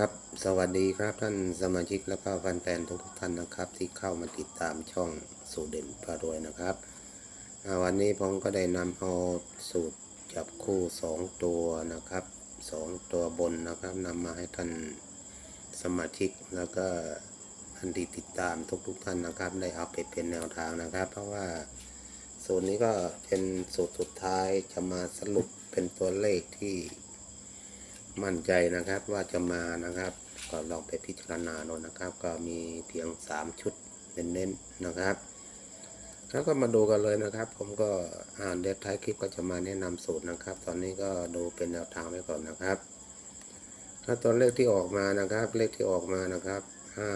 ครับ สวัสดีครับท่านสมาชิกและก็แฟนๆทุกๆท่านนะครับ ที่เข้ามาติดตามช่องสูตรเด่นพารวยนะครับวันนี้ผมก็ได้นำเอาสูตรจับคู่สองตัวนะครับสองตัวบนนะครับนำมาให้ท่านสมาชิกแล้วก็ท่านที่ติดตามทุกๆท่านนะครับ ได้เอาไปเป็นแนวทางนะครับ เพราะว่าสูตรนี้ก็เป็นสูตรสุดท้ายจะมาสรุปเป็นตัวเลขที่ มั่นใจนะครับว่าจะมานะครับ ก็ลองไปพิจารณาดูนะครับ ก็มีเพียง 3 ชุดเน้นๆนะครับแล้วก็มาดูกันเลยนะครับ ผมก็อ่านเดทท้ายคลิปก็จะมาแนะนำสูตรนะครับ ตอนนี้ก็ดูเป็นแนวทางไว้ก่อนนะครับถ้าตัวเลขที่ออกมานะครับ เลขที่ออกมานะครับ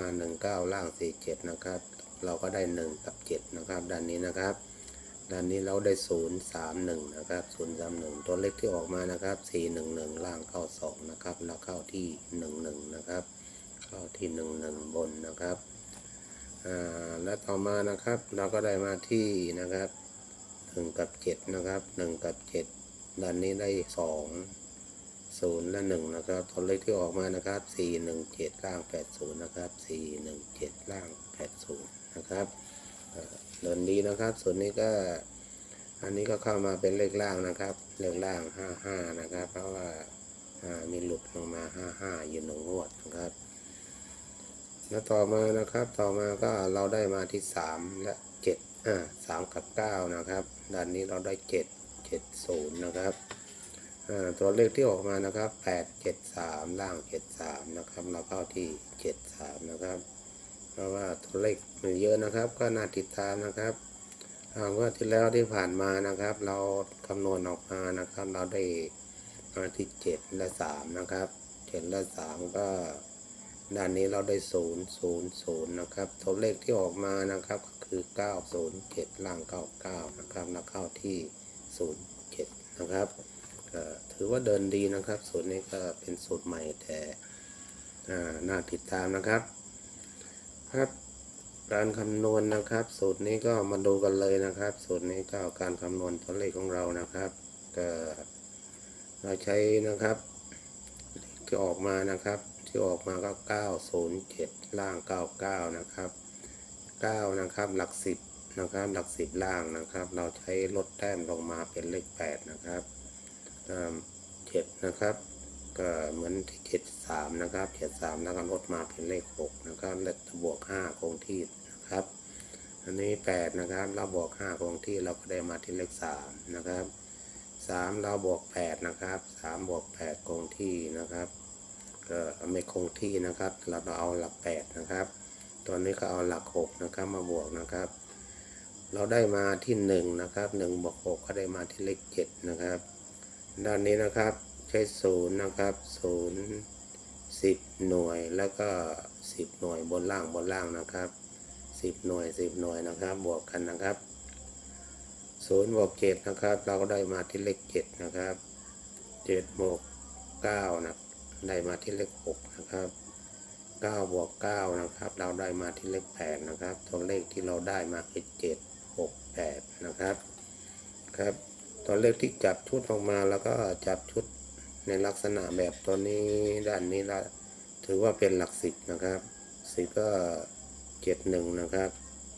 519ล่าง47นะครับ เราก็ได้1กับ7นะครับด้านนี้นะครับ ด้านนี้เราได้ 0 3 1 นะครับ 0 3 1 ตัวเลขที่ออกมานะครับ 4 1 1 ล่างเข้า 2 นะครับ แล้วเข้าที่ 1 1 นะครับ เข้าที่ 1 1 บนนะครับ อ่า และต่อมานะครับ เราก็ได้มาที่นะครับ 1 กับ 7 นะครับ 1 กับ 7 ด้านนี้ได้ 2 0 และ 1 นะครับ ตัวเลขที่ออกมานะครับ 4 1 7 ล่าง 80 นะครับ 4 1 7 ล่าง 80 นะครับ เดินดีนะครับ ส่วนนี้ก็ อันนี้ก็เข้ามาเป็นเลขล่างนะครับ เลขล่างห้าห้านะครับ เพราะว่าามีหลุดลงมาห้าห้าอยู่หนึ่งงวดนะครับ แล้วต่อมานะครับ ต่อมาก็เราได้มาที่สามและเจ็ดอ่าสามกับเก้านะครับด้านนี้เราได้เจ็ดเจ็ดศูนย์นะครับอ่าตัวเลขที่ออกมานะครับแปดเจ็ดสามล่างเจ็ดสามนะครับ เราเข้าที่เจ็ดสามนะครับ ราะว่าตัวเลขมันเยอะนะครับ ก็น่าติดตามนะครับอ่างว่าที่แล้วที่ผ่านมานะครับ เราคำนวณออกมานะครับ เราได้มาที่เจ็ดและสามนะครับเจ็ดและสามก็ด้านนี้เราได้ศูนย์ศูนย์ศูนย์นะครับตัวเลขที่ออกมานะครับก็คือเก้าศูนย์เจ็ดล่างเก้าเก้านะครับแล้วเข้าที่ศูนย์เจ็ดนะครับถือว่าเดินดีนะครับ สูตรนี้ก็เป็นสูตรใหม่แต่น่าติดตามนะครับ ครับการคำนวณนะครับ สูตรนี้ก็มาดูกันเลยนะครับ สูตรนี้ก็การคำนวณตัวเลขของเรานะครับ ก็เราใช้นะครับที่ออกมานะครับ ที่ออกมาก็907 ล่าง 99 นะครับ 9 นะครับ หลัก 10 นะครับ หลัก 10 ล่างนะครับ เราใช้ลดแต้มลงมาเป็นเลข 8 นะครับอ่า7นะครับ ก็เหมือนเจ็ดสามนะครับเจ็ดสามแล้วก็ลดมาเป็นเลขหกนะครับและบวกห้าคงที่นะครับ อันนี้แปดนะครับ เราบวกห้าคงที่เราก็ได้มาที่เลขสามนะครับสามเราบวกแปดนะครับสามบวกแปดคงที่นะครับก็ไม่คงที่นะครับ เราเอาหลักแปดนะครับ ตอนนี้ก็เอาหลักหกนะครับมาบวกนะครับเราได้มาที่หนึ่งนะครับหนึ่งบวกหกก็ได้มาที่เลขเจ็ดนะครับ ด้านนี้นะครับ ใช้ศูนย์นะครับศูนย์สิบหน่วยแล้วก็สิบหน่วยบนล่างบนล่างนะครับสิบหน่วยสิบหน่วยนะครับ บวกกันนะครับศูนย์บวกเจ็ดนะครับ เราก็ได้มาที่เลขเจ็ดนะครับเจ็ดบวกเก้านะได้มาที่เลขหกนะครับเก้าบวกเก้านะครับ เราได้มาที่เลขแปดนะครับ ตัวเลขที่เราได้มาคือเจ็ดหกแปดนะครับครับตัวเลขที่จับชุดออกมาแล้วก็จับชุด ในลักษณะแบบตัวนี้ด้านนี้ละถือว่าเป็นหลักสิบนะครับสิบก็เจ็ดหนึ่งนะครับ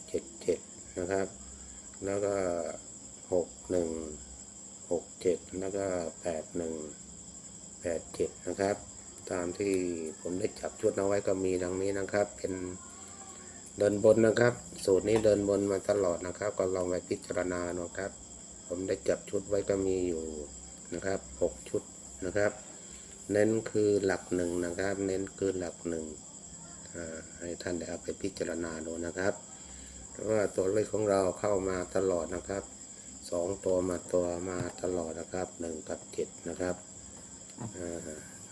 เจ็ดเจ็ดนะครับ แล้วก็หกหนึ่งหกเจ็ดแล้วก็แปดหนึ่งแปดเจ็ดนะครับ ตามที่ผมได้จับชุดเอาไว้ก็มีดังนี้นะครับ เป็นเดินบนนะครับ สูตรนี้เดินบนมาตลอดนะครับ ก็ลองไปพิจารณาดูครับ ผมได้จับชุดไว้ก็มีอยู่นะครับหกชุด นะครับ เน้นคือหลักหนึ่งนะครับ เน้นคือหลักหนึ่งให้ท่านได้เอาไปพิจารณาดูนะครับเพราะว่าตัวเลขของเราเข้ามาตลอดนะครับสองตัวมาตัวมาตลอดนะครับหนึ่งกับเจ็ดนะครับ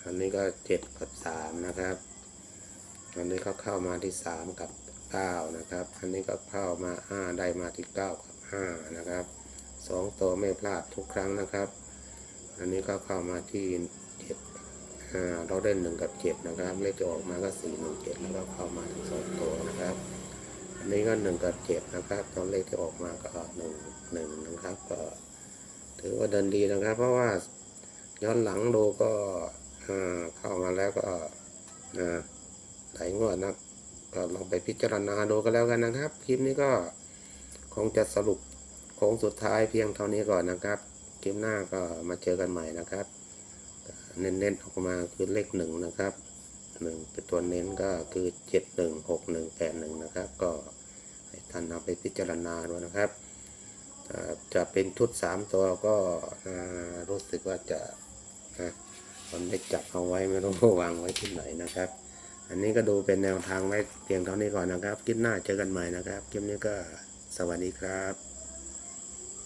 อันนี้ก็เจ็ดกับสามนะครับ อันนี้ก็เข้ามาที่สามกับเก้านะครับ อันนี้ก็เข้ามาห้าได้มาที่เก้ากับห้านะครับสองตัวไม่พลาดทุกครั้งนะครับ อันนี้ก็เข้ามาที่เจ็ดอ่าเราได้หนึ่งกับเจ็ดนะครับ เลขที่ออกมาก็สี่หนึ่งเจ็ดแล้วก็เข้ามาทั้งสองตัวนะครับ อันนี้ก็หนึ่งกับเจ็ดนะครับตัวเลขที่ออกมาก็หนึ่งหนึ่งนะครับ ก็ถือว่าเดินดีนะครับ เพราะว่าย้อนหลังดูก็เข้ามาแล้วก็หลายงวดนะก็ลองไปพิจารณาดูก็แล้วกันนะครับ คลิปนี้ก็คงจะสรุปโค้งสุดท้ายเพียงเท่านี้ก่อนนะครับ คลิปหน้าก็มาเจอกันใหม่นะครับ เน้นๆออกมาคือเลขหนึ่งนะครับหนึ่งเป็นตัวเน้นก็คือเจ็ดหนึ่งหกหนึ่งแปดหนึ่งนะครับ ก็ให้ท่านเอาไปพิจารณาดูนะครับจะเป็นชุดสามตัวก็รู้สึกว่าจะนะมันได้จับเอาไว้ไม่รู้วางไว้ที่ไหนนะครับ อันนี้ก็ดูเป็นแนวทางไว้เพียงเท่านี้ก่อนนะครับ คลิปหน้าเจอกันใหม่นะครับ คลิปนี้ก็สวัสดีครับ